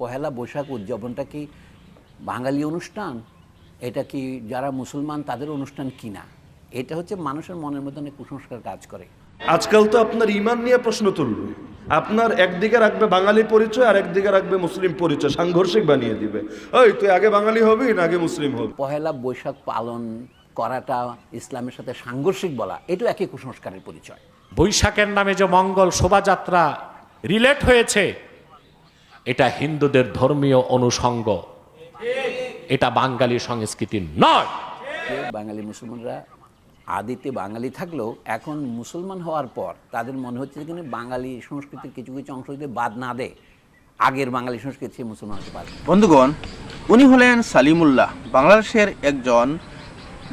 পহেলা বৈশাখ উদযাপনটা কি বাঙালি অনুষ্ঠান? এটা কি যারা মুসলমান তাদের অনুষ্ঠান কিনা এটা হচ্ছে মানুষের মনের মধ্যে অনেক কুসংস্কার কাজ করে। আজকাল তো আপনার ইমান নিয়ে প্রশ্ন তুলবে। আপনার একদিকে রাখবে বাঙালি পরিচয় আর একদিকে রাখবে মুসলিম পরিচয় সাংঘর্ষিক বানিয়ে দিবে। ওই তুই আগে বাঙালি হবি না আগে মুসলিম হবি? পহেলা বৈশাখ পালন করাটা ইসলামের সাথে সাংঘর্ষিক বলা এটাও একই কুসংস্কারের পরিচয়। বৈশাখের নামে যে মঙ্গল শোভাযাত্রা রিলেট হয়েছে এটা হিন্দুদের ধর্মীয় অনুষঙ্গ। এটা বাঙালি সংস্কৃতি নয়। বাঙালি মুসলমানরা আদিতে বাঙালি থাকলেও এখন মুসলমান হওয়ার পর তাদের মনে হচ্ছে যে বাঙালি সংস্কৃতির কিছু কিছু অংশ যদি বাদ না দেয় আগের বাঙালি সংস্কৃতি সে মুসলমান হতে পারবে না। বন্ধুগণ উনি হলেন সালিমুল্লাহ। বাংলাদেশের একজন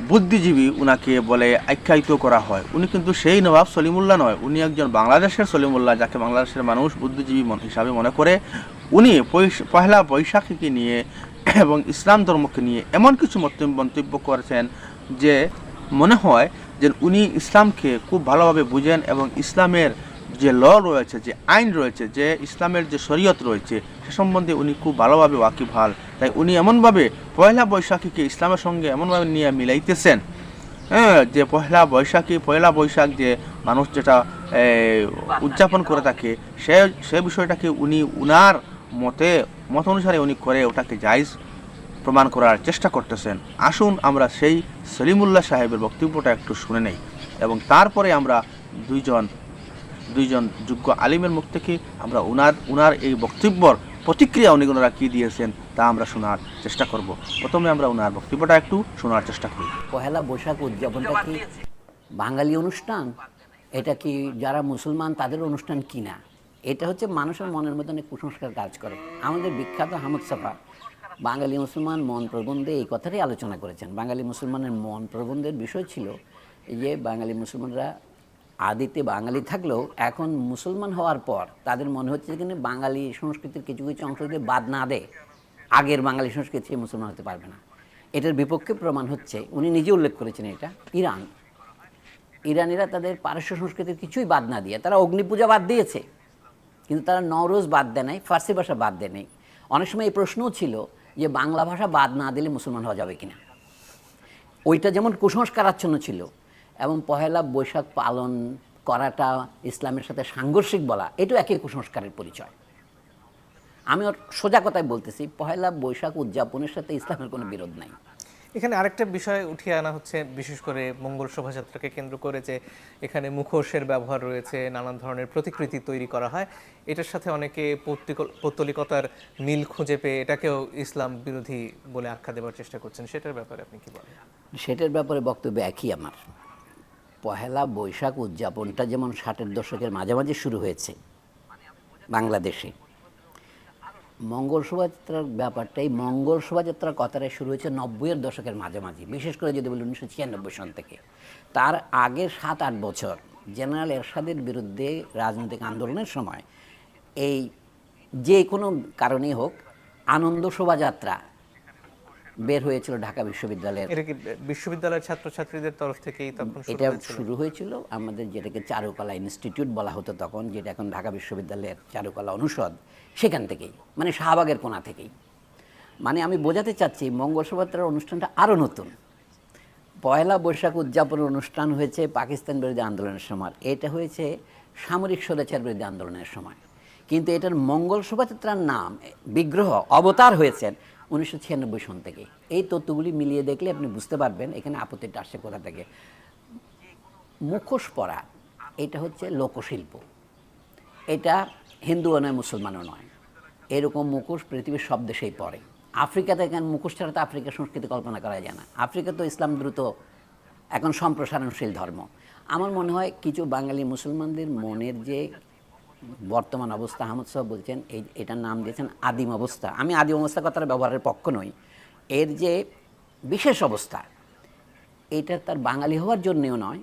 বুদ্ধিজীবী উনাকে বলে আখ্যায়িত করা হয়। উনি কিন্তু সেই নবাব সলিমুল্লাহ নয় উনি একজন বাংলাদেশের সলিমুল্লাহ যাকে বাংলাদেশের মানুষ বুদ্ধিজীবী হিসাবে মনে করে। উনি পহেলা বৈশাখীকে নিয়ে এবং ইসলাম ধর্মকে নিয়ে এমন কিছু মন্তব্য করেছেন যে মনে হয় যে উনি ইসলামকে খুব ভালোভাবে বুঝেন এবং ইসলামের যে ল রয়েছে, যে আইন রয়েছে, যে ইসলামের যে শরীয়ত রয়েছে, সে সম্বন্ধে উনি খুব ভালোভাবে ওয়াকিবহাল। তাই উনি এমনভাবে পয়লা বৈশাখীকে ইসলামের সঙ্গে এমনভাবে নিয়ে মিলাইতেছেন হ্যাঁ যে পয়লা বৈশাখী, পয়লা বৈশাখ যে মানুষ যেটা উদযাপন করে থাকে, সে সে বিষয়টাকে উনি উনার মতে, মত অনুসারে উনি করে ওটাকে জায়জ প্রমাণ করার চেষ্টা করতেছেন। আসুন আমরা সেই সলিমুল্লাহ সাহেবের বক্তব্যটা একটু শুনে নেই এবং তারপরে আমরা দুইজন দুইজন যোগ্য আলিমের মুখ থেকে আমরা উনার উনার এই বক্তব্যর প্রতিক্রিয়া উনি ওনারা কী দিয়েছেন তা আমরা শোনার চেষ্টা করব। প্রথমে আমরা ওনার বক্তব্যটা একটু শোনার চেষ্টা করি। পহেলা বৈশাখ উদযাপনটা কি বাঙালি অনুষ্ঠান? এটা কি যারা মুসলমান তাদের অনুষ্ঠান কিনা এটা হচ্ছে মানুষের মনের মধ্যে অনেক কুসংস্কার কাজ করে। আমাদের বিখ্যাত হামদ সাফা, বাঙালি মুসলমান মন প্রবন্ধে এই কথাটাই আলোচনা করেছেন। বাঙালি মুসলমানের মন প্রবন্ধের বিষয় ছিল যে বাঙালি মুসলমানরা আদিতে বাঙালি থাকলেও এখন মুসলমান হওয়ার পর তাদের মনে হচ্ছে যে কিনা বাঙালি সংস্কৃতির কিছু কিছু অংশ যদি বাদ না দেয়, আগের বাঙালি সংস্কৃতি মুসলমান হতে পারবে না। এটার বিপক্ষে প্রমাণ হচ্ছে, উনি নিজে উল্লেখ করেছেন এটা, ইরান। ইরানিরা তাদের পারস্য সংস্কৃতির কিছুই বাদ না দিয়ে, তারা অগ্নি পূজা বাদ দিয়েছে। কিন্তু তারা নরোজ বাদ দেয় নাই, ফার্সি ভাষা বাদ দেয় নাই। অনেক সময় এই প্রশ্নও ছিল যে বাংলা ভাষা বাদ না দিলে মুসলমান হওয়া যাবে কিনা। ওইটা যেমন কুসংস্কারাচ্ছন্ন ছিল, এবং পহেলা বৈশাখ পালন করাটা ইসলামের সাথে সাংঘর্ষিক বলা, এটাও একই কুসংস্কারের পরিচয়। আমি সোজা কথায় বলতেছি, পহেলা বৈশাখ উদযাপনের সাথে ইসলামের কোনো বিরোধ নাই। এখানে আরেকটা বিষয় উঠিয়ে আনা হচ্ছে, বিশেষ করে মঙ্গল শোভাযাত্রাকে কেন্দ্র করে যে এখানে মুখোশের ব্যবহার রয়েছে, নানান ধরনের প্রতিকৃতি তৈরি করা হয়। এটার সাথে অনেকে পৌত্তলিকতার মিল খুঁজে পেয়ে এটাকেও ইসলাম বিরোধী বলে আখ্যা দেওয়ার চেষ্টা করছেন। সেটার ব্যাপারে আপনি কি বলেন? সেটার ব্যাপারে বক্তব্য একই আমার। পহেলা বৈশাখ উদযাপনটা যেমন ষাটের দশকের মাঝামাঝি শুরু হয়েছে বাংলাদেশে মঙ্গল শোভাযাত্রার ব্যাপারটাই মঙ্গল শোভাযাত্রার কথাটা শুরু হয়েছে নব্বইয়ের দশকের মাঝামাঝি, বিশেষ করে যদি বলি উনিশশো ছিয়ানব্বই সন থেকে। তার আগে সাত আট বছর জেনারেল এরশাদের বিরুদ্ধে রাজনৈতিক আন্দোলনের সময় এই যে কোনো কারণেই হোক আনন্দ শোভাযাত্রা বের হয়েছিল ঢাকা বিশ্ববিদ্যালয়ের। এটা কি বিশ্ববিদ্যালয়ের ছাত্রছাত্রীদের তরফ থেকেই তখন এটা শুরু হয়েছিল আমাদের যেটাকে চারুকলা ইনস্টিটিউট বলা হতো তখন যেটা এখন ঢাকা বিশ্ববিদ্যালয়ের চারুকলা অনুষদ সেখান থেকেই মানে শাহবাগের কোণা থেকেই। মানে আমি বোঝাতে চাচ্ছি মঙ্গল শোভাযাত্রার অনুষ্ঠানটা আরও নতুন। পয়লা বৈশাখ উদযাপনের অনুষ্ঠান হয়েছে পাকিস্তান বিরোধী আন্দোলনের সময়। এটা হয়েছে সামরিক স্বৈরাচার বিরোধী আন্দোলনের সময়। কিন্তু এটার মঙ্গল শোভাযাত্রার নাম বিগ্রহ অবতার হয়েছেন উনিশশো ছিয়ানব্বই সন থেকে। এই তথ্যগুলি মিলিয়ে দেখলে আপনি বুঝতে পারবেন এখানে আপত্তিটা আসছে কোথা থেকে। মুখোশ পরা, এটা হচ্ছে লোকশিল্প। এটা হিন্দুও নয়, মুসলমানও নয়। এরকম মুখোশ পৃথিবীর সব দেশেই পড়ে। আফ্রিকাতে এখন মুখোশ ছাড়া তো আফ্রিকার সংস্কৃতি কল্পনা করা যায় না। আফ্রিকা তো ইসলাম দ্রুত এখন সম্প্রসারণশীল ধর্ম। আমার মনে হয় কিছু বাঙালি মুসলমানদের মনের যে বর্তমান অবস্থা আহমদ সাহেব বলছেন, এই এটার নাম দিয়েছেন আদিম অবস্থা। আমি আদিম অবস্থা কথাটা ব্যবহারের পক্ষ নই। এর যে বিশেষ অবস্থা, এটা তার বাঙালি হওয়ার জন্যেও নয়,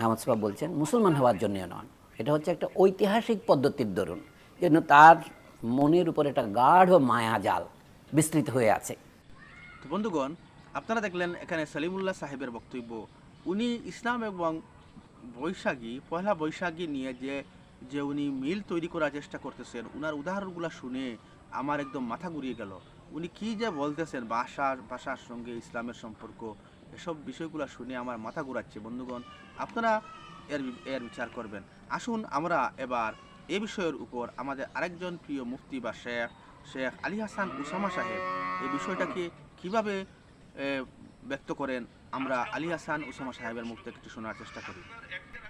আহমদ সাহেব বলছেন মুসলমান হওয়ার জন্যেও নয়। এটা হচ্ছে একটা ঐতিহাসিক পদ্ধতির দরুন, যেন তার মনের উপর একটা গাঢ় মায়াজাল বিস্তৃত হয়ে আছে। তো বন্ধুগণ, আপনারা দেখলেন এখানে সলিমুল্লাহ সাহেবের বক্তব্য। উনি ইসলাম এবং বৈশাখী, পয়লা বৈশাখী নিয়ে যে যে উনি মিল তৈরি করার চেষ্টা করতেছেন, উনার উদাহরণগুলো শুনে আমার একদম মাথা ঘুরিয়ে গেল। উনি কি যে বলতেছেন ভাষার ভাষার সঙ্গে ইসলামের সম্পর্ক, এসব বিষয়গুলো শুনে আমার মাথা ঘুরাচ্ছে। বন্ধুগণ, আপনারা এর এর বিচার করবেন। আসুন আমরা এবার এ বিষয়ের উপর আমাদের আরেকজন প্রিয় মুফতি বা শেখ শেখ আলী হাসান উসামা সাহেব এই বিষয়টাকে কীভাবে ব্যক্ত করেন, আমরা আলী হাসান উসামা সাহেবের মুখ থেকে একটু শোনার চেষ্টা করি।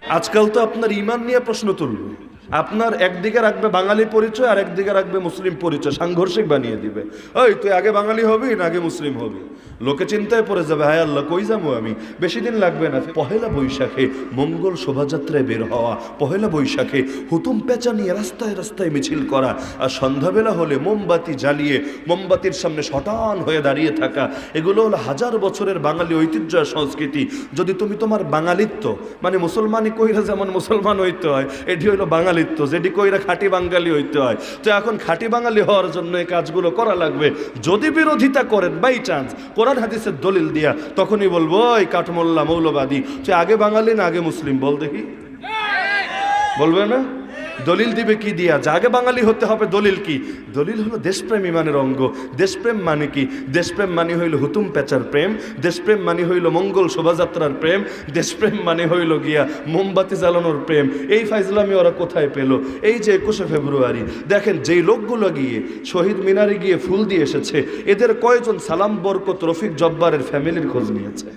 আজকাল তো আপনার ইমান নিয়ে প্রশ্ন তুলবে আপনার একদিকে রাখবে বাঙালি পরিচয় আর একদিকে রাখবে মুসলিম পরিচয়, সাংঘর্ষিক বানিয়ে দিবে। ওই তুই আগে বাঙালি হবি না আগে মুসলিম হবি? লোকে চিন্তায় পড়ে যাবে, হায় আল্লাহ, কই যাব আমি? বেশি দিন লাগবে না। পহেলা বৈশাখে মঙ্গল শোভাযাত্রায় বের হওয়া, পহেলা বৈশাখে হুতুম পেঁচা নিয়ে রাস্তায় রাস্তায় মিছিল করা আর সন্ধ্যাবেলা হলে মোমবাতি জ্বালিয়ে, মোমবাতির সামনে শটান হয়ে দাঁড়িয়ে থাকা, এগুলো হলো হাজার বছরের বাঙালি ঐতিহ্য আর সংস্কৃতি। যদি তুমি তোমার বাঙালিত্ব মানে মুসলমানই কইরা যেমন মুসলমান হইতে হয়, এটি হইল বাঙালিত্ব, যেটি কইরা খাঁটি বাঙালি হইতে হয়। তো এখন খাঁটি বাঙালি হওয়ার জন্য এই কাজগুলো করা লাগবে। যদি বিরোধিতা করেন বাই চান্স কোরআন হাদিসের দলিল দিয়া, তখনই বলব, ওই কাঠমোল্লা মৌলবাদী, তুই আগে বাঙালি না আগে মুসলিম? বল দেখি। বলবে না? দলিল দিবে কি দিয়া? জাগে বাঙালি হতে হবে দলিল কি? দলিল হলো দেশপ্রেম ইমানের অঙ্গ। দেশপ্রেম মানে কি? দেশপ্রেম মানে হইল হুতুম পেচার প্রেম। দেশপ্রেম মানে হইল মঙ্গল শোভাযাত্রার প্রেম। দেশপ্রেম মানে হইল গিয়া মোমবাতি জ্বালানোর প্রেম। এই ফাইজলামি ওরা কোথায় পেল? এই যে একুশে ফেব্রুয়ারি, দেখেন যেই লোকগুলো গিয়ে শহীদ মিনারে গিয়ে ফুল দিয়ে এসেছে, এদের কয়জন সালাম বরকত রফিক জব্বারের ফ্যামিলির খোঁজ নিয়েছে?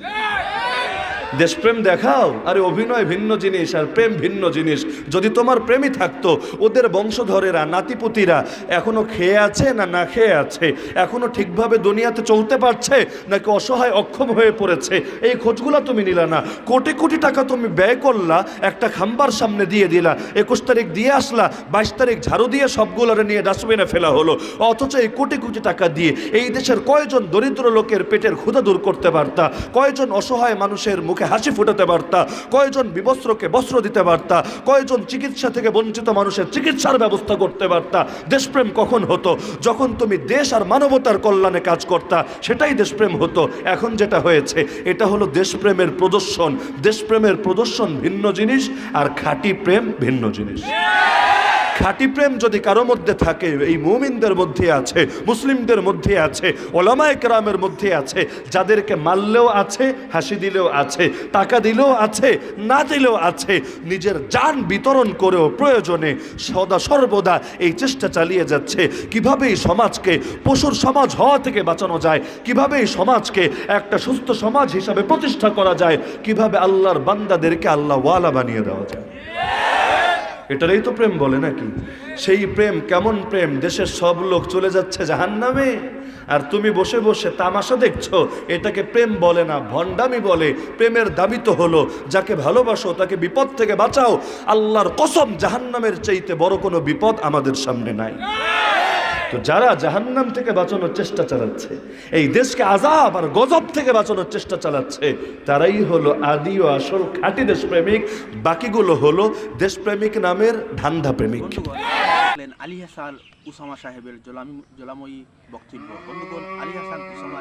দেশপ্রেম দেখাও। আরে অভিনয় ভিন্ন জিনিস, আর প্রেম ভিন্ন জিনিস। যদি তোমার প্রেমই থাকতো, ওদের বংশধরেরা, নাতিপুতিরা, এখনও খেয়ে আছে না না খেয়ে আছে? এখনও ঠিকভাবে দুনিয়াতে চলতে পারছে, নাকি অসহায় অক্ষম হয়ে পড়েছে? এই খোঁজগুলো তুমি নিলা না। কোটি কোটি টাকা তুমি ব্যয় করলা, একটা খাম্বার সামনে দিয়ে দিলা, একুশ তারিখ দিয়ে আসলা, বাইশ তারিখ ঝাড়ু দিয়ে সবগুলোরে নিয়ে ডাস্টবিনে ফেলা হলো। অথচ এই কোটি কোটি টাকা দিয়ে এই দেশের কয়জন দরিদ্র লোকের পেটের ক্ষুধা দূর করতে পারতা? কয়জন অসহায় মানুষের মুখে হাসি ফুটাতে পারতা কয়জন বিবস্ত্রকে বস্ত্র দিতে পারতা কয়জন চিকিৎসা থেকে বঞ্চিত মানুষের চিকিৎসার ব্যবস্থা করতে পারতা দেশপ্রেম কখন হতো? যখন তুমি দেশ আর মানবতার কল্যাণে কাজ করতা, সেটাই দেশপ্রেম হতো। এখন যেটা হয়েছে, এটা হলো দেশপ্রেমের প্রদর্শন। দেশপ্রেমের প্রদর্শন ভিন্ন জিনিস আর খাঁটি প্রেম ভিন্ন জিনিস। খাঁটি প্রেম যদি কারও মধ্যে থাকে, এই মুমিনদের মধ্যে আছে, মুসলিমদের মধ্যে আছে, ওলামায় কেরামের মধ্যে আছে, যাদেরকে মারলেও আছে, হাসি দিলেও আছে, টাকা দিলেও আছে, না দিলেও আছে, নিজের যান বিতরণ করেও প্রয়োজনে সদা সর্বদা এই চেষ্টা চালিয়ে যাচ্ছে। কীভাবে এই সমাজকে পশুর সমাজ হওয়া থেকে বাঁচানো যায়? কীভাবে এই সমাজকে একটা সুস্থ সমাজ হিসাবে প্রতিষ্ঠা করা যায়? কীভাবে আল্লাহর বান্দাদেরকে আল্লাহ ওয়ালা বানিয়ে দেওয়া যায়? এটারই তো প্রেম বলে নাকি? সেই প্রেম কেমন প্রেম? দেশের সব লোক চলে যাচ্ছে জাহান নামে আর তুমি বসে বসে তামাশা দেখছ, এটাকে প্রেম বলে না, ভণ্ডামি বলে। প্রেমের দাবি তো হলো, যাকে ভালোবাসো তাকে বিপদ থেকে বাঁচাও। আল্লাহর কসম, জাহান্নামের চাইতে বড় কোনো বিপদ আমাদের সামনে নাই। তো যারা জাহান্নাম থেকে বাঁচানোর চেষ্টা চালাচ্ছে, এই দেশকে আজাব আর গজব থেকে বাঁচানোর চেষ্টা চালাচ্ছে, তারাই হলো আদি ও আসল খাঁটি দেশপ্রেমিক, বাকিগুলো হলো দেশপ্রেমিক নামের ধান্দা প্রেমিক। সাহেবের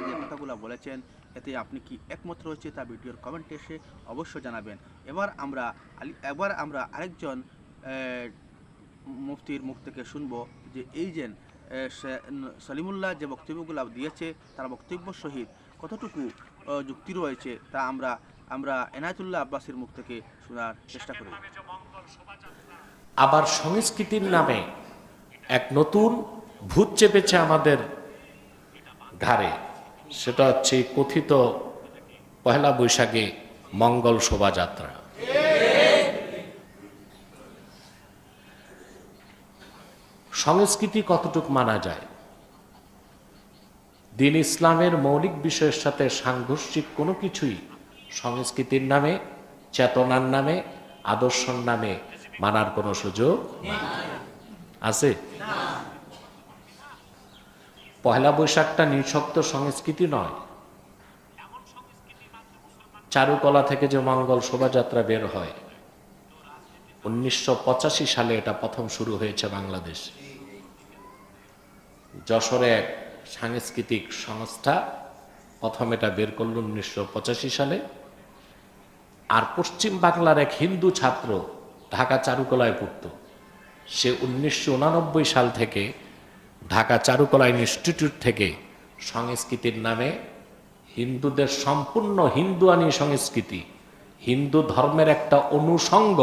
যে কথাগুলো বলেছেন, এতে আপনি কি রয়েছে তা ভিডিওর অবশ্যই জানাবেন। এবার আমরা এবার আমরা আরেকজন মুফতির মুখ থেকে শুনব যে এই যে সলিমুল্লাহ যে বক্তব্যগুলো দিয়েছে, তার বক্তব্য সহিত কতটুকু যুক্তি রয়েছে, তা আমরা আমরা এনায়তুল্লাহ আব্বাসের মুখ থেকে শোনার চেষ্টা করি। আবার সংস্কৃতির নামে এক নতুন ভূত চেপেছে আমাদের ঘাড়ে। সেটা হচ্ছে কথিত পহেলা বৈশাখে মঙ্গল শোভাযাত্রা। সংস্কৃতি কতটুক মানা যায়? দিন ইসলামের মৌলিক বিষয়ের সাথে সাংঘর্ষিক কোনো কিছুই সংস্কৃতির নামে, চেতনার নামে, আদর্শর নামে মানার কোনো সুযোগ আছে? পহেলা বৈশাখটা নিঃশক্ত সংস্কৃতি নয়। চারুকলা থেকে যে মঙ্গল শোভাযাত্রা বের হয়, উনিশশো পঁচাশি সালে এটা প্রথম শুরু হয়েছে বাংলাদেশ। যশোরে এক সাংস্কৃতিক সংস্থা প্রথম এটা বের করল উনিশশো পঁচাশি সালে। আর পশ্চিম বাংলার এক হিন্দু ছাত্র ঢাকা চারুকলায় পড়ত। সে উনিশশো সাল থেকে ঢাকা চারুকলা ইনস্টিটিউট থেকে সংস্কৃতির নামে হিন্দুদের সম্পূর্ণ হিন্দুয়ানি সংস্কৃতি, হিন্দু ধর্মের একটা অনুষঙ্গ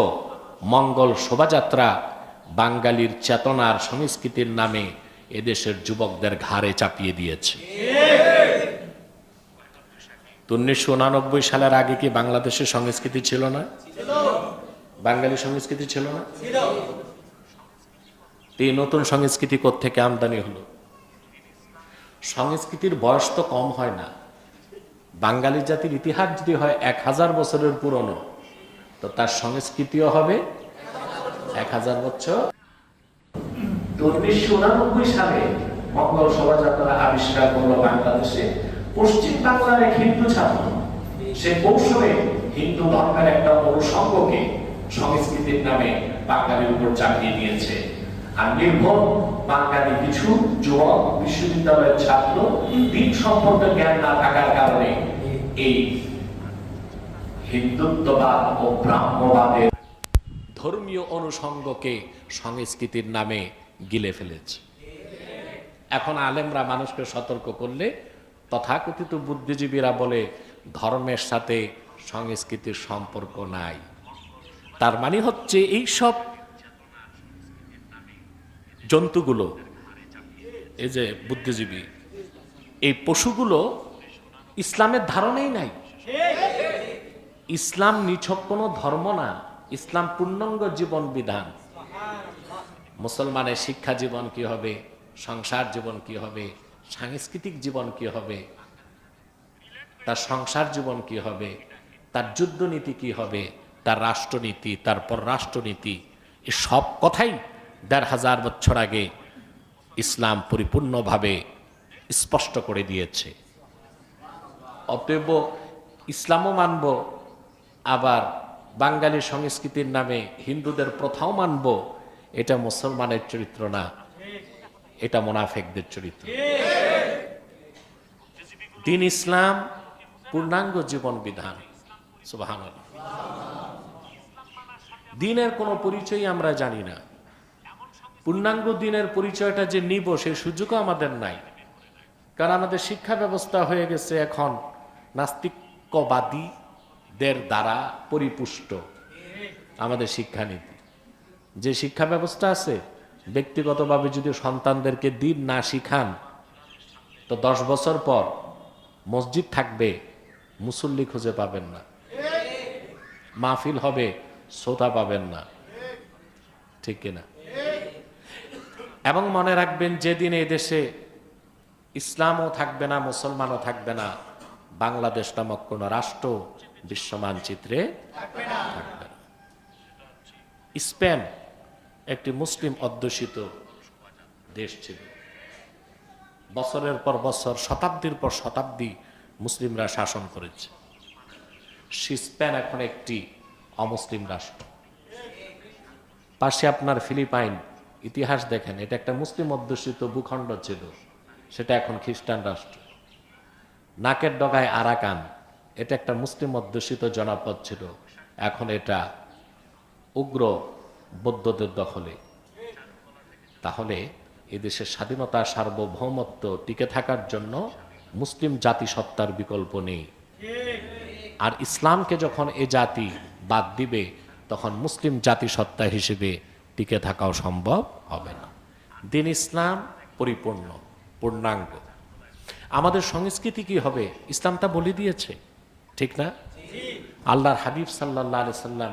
মঙ্গল শোভাযাত্রা বাঙালির চেতনার সংস্কৃতির নামে এদেশের যুবকদের ঘাড়ে চাপিয়ে দিয়েছে। উনিশশো উনানব্বই সালের আগে কি বাংলাদেশের সংস্কৃতি ছিল না? বাঙালি সংস্কৃতি ছিল না? এই নতুন সংস্কৃতি থেকে আমদানি হলো? সংস্কৃতির বয়স তো কম হয় না। বাঙালি জাতির ইতিহাস যদি হয় এক হাজার বছরের পুরনো, তো তার সংস্কৃতিও হবে এক হাজার বছর উনিশশো উনানব্বই সালে মঙ্গল শোভাযাত্রা আবিষ্কার করল বাংলাদেশে। পশ্চিম বাংলার এক হিন্দু ছাত্র, সে কৌশলে হিন্দু ধর্মের একটা অনুষঙ্গকে সংস্কৃতির নামে বাঙালির উপর চাপিয়ে দিয়েছে। আর নির্ভর বাঙালি কিছু যুবক বিশ্ববিদ্যালয়ের ছাত্র দিন সম্পর্কে জ্ঞান না থাকার কারণে এই হিন্দুত্ববাদ ও ব্রাহ্মবাদের ধর্মীয় অনুষঙ্গকে সংস্কৃতির নামে গিলে ফেলেছে। এখন আলেমরা মানুষকে সতর্ক করলে তথাকথিত বুদ্ধিজীবীরা বলে, ধর্মের সাথে সংস্কৃতির সম্পর্ক নাই। তার মানে হচ্ছে এই সব জন্তুগুলো, এই যে বুদ্ধিজীবী, এই পশুগুলো ইসলামের ধারণেই নাই। ইসলাম নিছক কোনো ধর্ম না, ইসলাম পূর্ণাঙ্গ জীবন বিধান। মুসলমানের শিক্ষা জীবন কি হবে? সংসার জীবন কি হবে? সাংস্কৃতিক জীবন কি হবে? তার সংসার জীবন কি হবে? তার যুদ্ধনীতি কি হবে? তার রাষ্ট্রনীতি, তার পররাষ্ট্রনীতি, এ সব কথাই দেড় হাজার বছর আগে ইসলাম পরিপূর্ণভাবে স্পষ্ট করে দিয়েছে। অতএব ইসলামও মানব, আবার বাঙালি সংস্কৃতির নামে হিন্দুদের প্রথাও মানব। এটা মুসলমানের চরিত্র না। এটা মোনাফেকদের চরিত্র। দিন ইসলাম পূর্ণাঙ্গ জীবন বিধান। দিনের কোনো পরিচয় আমরা জানি না। পূর্ণাঙ্গ দিনের পরিচয়টা যে নিব সেই সুযোগও আমাদের নাই। কারণ আমাদের শিক্ষা ব্যবস্থা হয়ে গেছে এখন নাস্তিকবাদীদের দ্বারা পরিপুষ্ট আমাদের শিক্ষানীতি। যে শিক্ষা ব্যবস্থা আছে, ব্যক্তিগতভাবে যদি সন্তানদেরকে দিন না শিখান, তো দশ বছর পর মসজিদ থাকবে, মুসল্লি খুঁজে পাবেন না। মাহফিল হবে, শ্রোতা পাবেন না। ঠিক কিনা? এবং মনে রাখবেন, যেদিন এই দেশে ইসলামও থাকবে না, মুসলমানও থাকবে না, বাংলাদেশ নামক কোন রাষ্ট্র বিশ্ব মানচিত্রে থাকবে না। স্পেন একটি মুসলিম অধ্যুষিত দেশ ছিল। বছরের পর বছর, শতাব্দীর পর শতাব্দী মুসলিমরা শাসন করেছে। স্পেন এখন একটি অমুসলিম রাষ্ট্র। পাশে আপনার ফিলিপাইন, ইতিহাস দেখেন, এটা একটা মুসলিম অধ্যুষিত ভূখণ্ড ছিল, সেটা এখন খ্রিস্টান রাষ্ট্র। নাকের ডগায় আরাকান, এটা একটা মুসলিম অধ্যুষিত জনপদ ছিল, এখন এটা উগ্র বৌদ্ধদের দখলে। তাহলে এদেশের স্বাধীনতা, সার্বভৌমত্ব টিকে থাকার জন্য মুসলিম জাতিসত্তার বিকল্প নেই। আর ইসলামকে যখন এ জাতি বাদ দিবে, তখন মুসলিম জাতিসত্তা হিসেবে টিকে থাকাও সম্ভব হবে না। দিন ইসলাম পরিপূর্ণ, পূর্ণাঙ্গ। আমাদের সংস্কৃতি কি হবে? ইসলামটা বলে দিয়েছে, ঠিক না? আল্লাহর হাবিব সাল্লাহ আলি সাল্লাম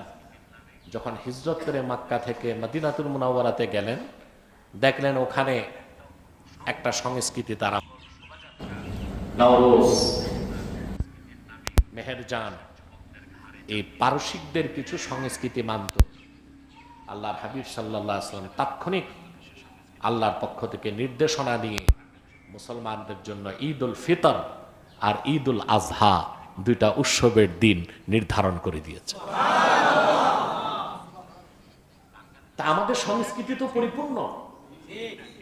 যখন হিজরত করে মাক্কা থেকে মদিনাতুল মুনাওয়ারাতে গেলেন দেখলেন ওখানে একটা সংস্কৃতি তারা। নওরোজ। মেহেরজান। এই পারসিকদের কিছু সংস্কৃতি মানত। আল্লাহর হাবিব সাল্লাহ আসলাম তাৎক্ষণিক আল্লাহর পক্ষ থেকে নির্দেশনা নিয়ে মুসলমানদের জন্য ঈদ উল ফিতর আর ঈদ উল আজহা দুইটা উৎসবের দিন নির্ধারণ করে দিয়েছে। তা আমাদের সংস্কৃতি তো পরিপূর্ণ।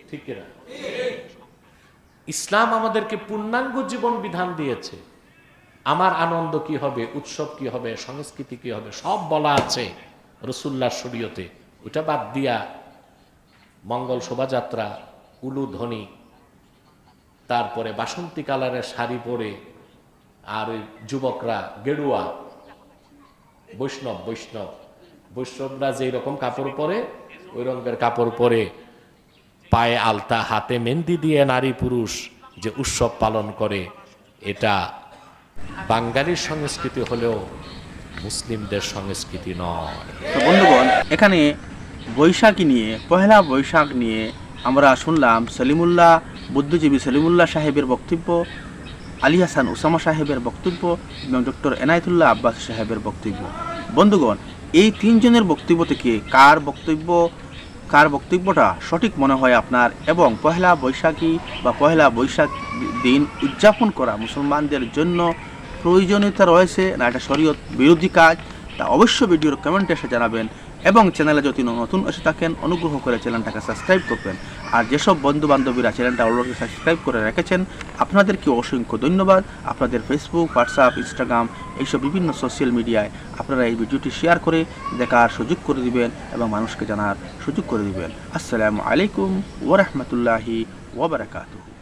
ঠিক কিনা? ইসলাম আমাদেরকে পূর্ণাঙ্গ জীবন বিধান দিয়েছে। আমার আনন্দ কি হবে, উৎসব কি হবে, সংস্কৃতি কি হবে, সব বলা আছে রসুল্লাহ শরীয়তে। ওটা বাদ দিয়া মঙ্গল শোভাযাত্রা উলুধ্বনি তারপরে বাসন্তী কালারের শাড়ি পরে আর ওই যুবকরা গেরুয়া, বৈষ্ণব বৈষ্ণব বৈষ্ণবরা যেই রকম কাপড় পরে, ওই রঙের কাপড় পরে পায়ে আলতা, হাতে মেহেন্দি দিয়ে নারী পুরুষ যে উৎসব পালন করে, এটা বাঙালির সংস্কৃতি হলেও মুসলিমদের সংস্কৃতি নয়। বন্ধুগণ, এখানে বৈশাখী নিয়ে, পহেলা বৈশাখ নিয়ে আমরা শুনলাম সলিমুল্লাহ, বুদ্ধিজীবী সলিমুল্লাহ সাহেবের বক্তব্য, আলী হাসান উসামা সাহেবের বক্তব্য এবং ডক্টর এনায়তুল্লাহ আব্বাস সাহেবের বক্তব্য। বন্ধুগণ এই তিনজনের বক্তব্য থেকে কার বক্তব্য, কার বক্তব্যটা সঠিক মনে হয় আপনার? এবং পহেলা বৈশাখী বা পহেলা বৈশাখ দিন উদযাপন করা মুসলমানদের জন্য প্রয়োজনীয়তা রয়েছে না এটা শরীয়ত বিরোধী কাজ? তা অবশ্য ভিডিওর কমেন্টে এসে জানাবেন। এবং চ্যানেলে যদি নতুন এসে থাকেন, অনুগ্রহ করে চ্যানেলটাকে সাবস্ক্রাইব করবেন। আর যেসব বন্ধু বান্ধবীরা চ্যানেলটা অলরেডি সাবস্ক্রাইব করে রেখেছেন, আপনাদেরকে অসংখ্য ধন্যবাদ। আপনাদের ফেসবুক হোয়াটসঅ্যাপ ইনস্টাগ্রাম এইসব বিভিন্ন সোশ্যাল মিডিয়ায় আপনারা এই ভিডিওটি শেয়ার করে দেখার সুযোগ করে দিবেন এবং মানুষকে জানার সুযোগ করে দিবেন। আসসালামু আলাইকুম ওরহমতুল্লাহি ওবরাকাতুহু